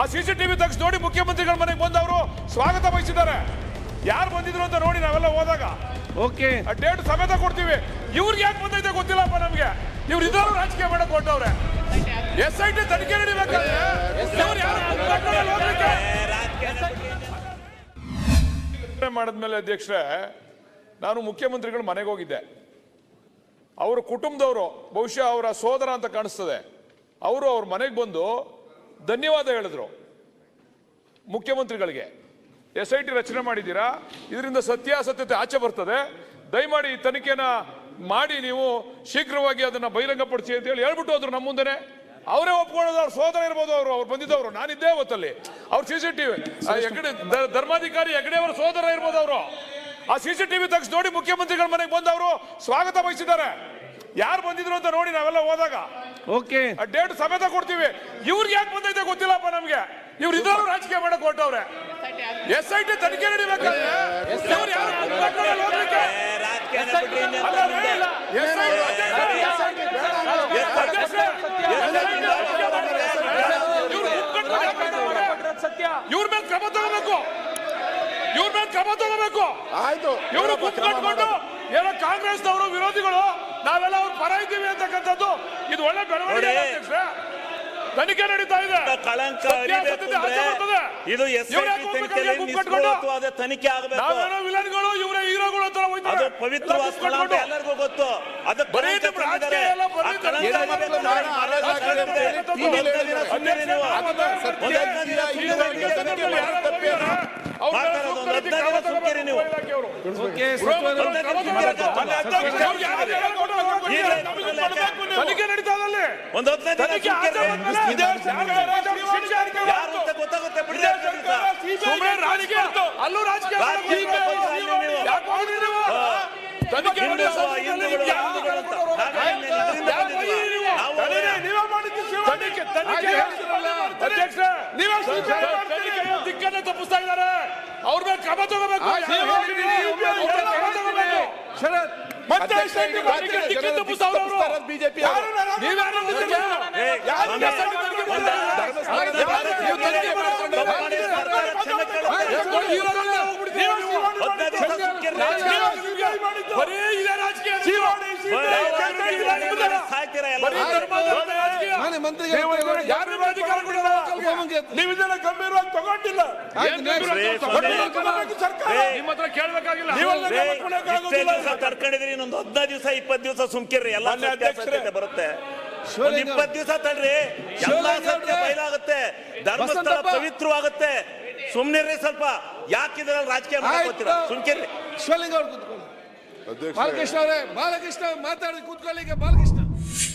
ಆ ಸಿಸಿಟಿವಿ ತೆಗೆಸಿ ನೋಡಿ ಮುಖ್ಯಮಂತ್ರಿಗಳ ಮನೆಗೆ ಬಂದವರು ಸ್ವಾಗತ ಬಯಸಿದ್ದಾರೆ. ಯಾರು ಬಂದಿದ್ರು ಅಂತ ನೋಡಿ ನಾವೆಲ್ಲ ಹೋದಾಗ. ಓಕೆ ಆ ಡೇಟ್ ಸಮೇತ ಕೊಡ್ತೀವಿ. ಇವ್ರಿಗೆ ಯಾಕೆ ಬಂದೈತೆ ಗೊತ್ತಿಲ್ಲಪ್ಪ ನಮಗೆ. ಇವ್ರು ಇದಾರು ರಾಜಕೀಯ ಮಾಡಕ್ ಹೊರಟವ್ರೆ ಎಸ್ ಐ ಟಿ ತನಿಖೆ ನಡಿಬೇಕಾದ್ರೆ? ಇವ್ರು ಯಾರು ಹೋಗ್ಲಿಕ್ಕೆ? ಮಾಡಿದ್ಮೇಲೆ ಅಧ್ಯಕ್ಷರೇ ನಾನು ಮುಖ್ಯಮಂತ್ರಿಗಳ ಮನೆಗೆ ಹೋಗಿದ್ದೆ. ಅವರ ಕುಟುಂಬದವರು ಬಹುಶಃ ಅವರ ಸೋದರ ಅಂತ ಕಾಣಿಸ್ತದೆ. ಅವರು ಅವ್ರ ಮನೆಗೆ ಬಂದು ಧನ್ಯವಾದ ಹೇಳಿದ್ರು ಮುಖ್ಯಮಂತ್ರಿಗಳಿಗೆ. ಎಸ್ ಐ ಟಿ ರಚನೆ ಮಾಡಿದ್ದೀರಾ? ಇದರಿಂದ ಸತ್ಯಾಸತ್ಯತೆ ಆಚೆ ಬರ್ತದೆ. ದಯಮಾಡಿ ಈ ತನಿಖೆನ ಮಾಡಿ ನೀವು ಶೀಘ್ರವಾಗಿ ಅದನ್ನ ಬಹಿರಂಗಪಡಿಸಿ ಅಂತ ಹೇಳಿ ಹೇಳ್ಬಿಟ್ಟು ಹೋದ್ರು ನಮ್ಮ ಮುಂದೆನೆ. ಅವರೇ ಒಪ್ಕೊಳ್ಳೋದು, ಅವ್ರ ಸೋದರ ಇರ್ಬೋದು, ಅವರು, ಅವ್ರು ಬಂದಿದ್ದವರು. ನಾನಿದ್ದೆ ಅವತ್ತಲ್ಲಿ. ಅವ್ರು ಸಿ ಸಿ ಟಿವಿ ಹೆಗಡೆ ಧರ್ಮಾಧಿಕಾರಿ ಹೆಗಡೆ ಅವರ ಸೋದರ ಇರ್ಬೋದು ಅವರು. ಆ ಸಿ ಸಿ ಟಿವಿ ತಗ್ಸ್ ನೋಡಿ ಮುಖ್ಯಮಂತ್ರಿಗಳ ಮನೆಗೆ ಬಂದವರು. ಸ್ವಾಗತ ಬಯಸಿದ್ದಾರೆ. ಯಾರು ಬಂದಿದ್ರು ಅಂತ ನೋಡಿ ನಾವೆಲ್ಲ ಹೋದಾಗ. ಓಕೆ. ಆ ಡೇಟ್ ಸಮೇತ ಕೊಡ್ತೀವಿ. ಇವ್ರಿಗೆ ಯಾಕೆ ಬಂದೈತೆ ಗೊತ್ತಿಲ್ಲಪ್ಪ ನಮ್ಗೆ? ಇವ್ರು ಇದಾರು ರಾಜಕೀಯ ಮಾಡಕ್ ಹೊರಟವ್ರೆ ಎಸ್ ಐ ಟಿ ತನಿಖೆ ನಡಿಬೇಕಾದ್ರೆ ಇವ್ರು ಯಾರು ಹೋಗ್ಲಿಕ್ಕೆ? ಹೋಗ್ತಾರೆ? ಇವ್ರ ಮೇಲೆ ಕ್ರಮ ತಗೋಬೇಕು. ಇವ್ರ ಮೇಲೆ ಕ್ರಮ ತಗೋಬೇಕು. ಆಯ್ತು. ಇವರು ಕುತ್ಕೊಂಡು ಏನೋ ಕಾಂಗ್ರೆಸ್ನವರು ವಿರೋಧಿಗಳು ನಾವೆಲ್ಲ ಅವ್ರು ಪರ ಇದ್ದೀವಿ ಅಂತಕ್ಕಂಥದ್ದು. ಇದು ಒಳ್ಳೆ ಬೆಳವಣಿಗೆ ಅಧ್ಯಕ್ಷರೇ? ತನಿಖೆ ನಡೀತಾ ಇದೆ. ಕಳಂಕ ಸತ್ಯಾಸತ್ಯತೆ ಅರಿಬೇಕು ಆಚೆ ಬರ್ತದೆ. ಇದು ಎಸ್ ಇವ್ರು ಯಾಕೆ ತನಿಖೆಯಲ್ಲಿ ತನಿಖೆ ಆಗಬೇಕು. ನಾವೇನೋ ವಿಲನ್ಗಳು ಇವರೇ ಹೀರೋಗಳು ಅಂತ ಹೋಯ್ತಾರೆ ಅದು ಪವಿತ್ರವಾದ ಸ್ಥಳ ಅಂತ ಕುತ್ಕೊಂಡು. ಎಲ್ಲರಿಗೂ ಗೊತ್ತು. ಅದು ಬರೀ ಕಳಂಕ ರಾಜಕೀಯ ತಂದಿದ್ದಾರೆ. ಎಲ್ಲ ಆ ಕಳಂಕ ಸುಮ್ಮನೆ ಸುಮ್ಮನೆ ಮಾತಾಡೋದು ಒಂದು ಹದಿನೈದು ದಿನ ಸುಮ್ಕಿರಿ ನೀವು. ತನಿಖೆ ನಡೀತಾ ಒಂದು ರಾಜಕೀಯ ಅಲ್ಲೂ ರಾಜಕೀಯ ಅಧ್ಯಕ್ಷ ನೀವೇ ದಿಕ್ಕನ್ನೇ ತಪ್ಪಿಸ್ತಾ ಇದ್ದಾರೆ. ಅವ್ರ ಮೇಲೆ ಕ್ರಮ ತಗೋಬೇಕು ಕ್ರಮ ತಗೋಬೇಕು. ಶರತ್ ಮತ್ತೆ ಅಧ್ಯಕ್ಷ, SIT ನೀವು ಇದನ್ನ ಗಂಭೀರವಾಗಿ ತಗೊಂಡಿಲ್ಲ. ತಡ್ಕೊಂಡಿದ್ರಿ ಇನ್ನೊಂದು ಹದಿನೈದು ದಿವಸ ಇಪ್ಪತ್ತು ದಿವಸ ಸುಮ್ಕಿರ್ರಿ. ಎಲ್ಲ. ಬರುತ್ತೆ. ಒಂದ್ ಇಪ್ಪತ್ತು ದಿವಸ ತಡ್ರಿ. ಎಲ್ಲ ಸತ್ಯ. ಬಯಲಾಗುತ್ತೆ. ಧರ್ಮಸ್ಥಳ. ಪವಿತ್ರವಾಗುತ್ತೆ ಸುಮ್ನಿರ್ರಿ ಸ್ವಲ್ಪ. ಯಾಕಿದ್ರ ರಾಜಕೀಯ ಮಾಡ್ಕೋತೀರಾ. ಸುಮ್ಕಿರ್ರಿ. ಶಿವಲಿಂಗ ಅವ್ರು ಕೂತ್ಕೊಳ್ಳಿ. ಬಾಲಕೃಷ್ಣ ಅವರೇ ಬಾಲಕೃಷ್ಣ ಮಾತಾಡಿ ಕೂತ್ಕೊಳ್ಳಿ ಬಾಲಕೃಷ್ಣ.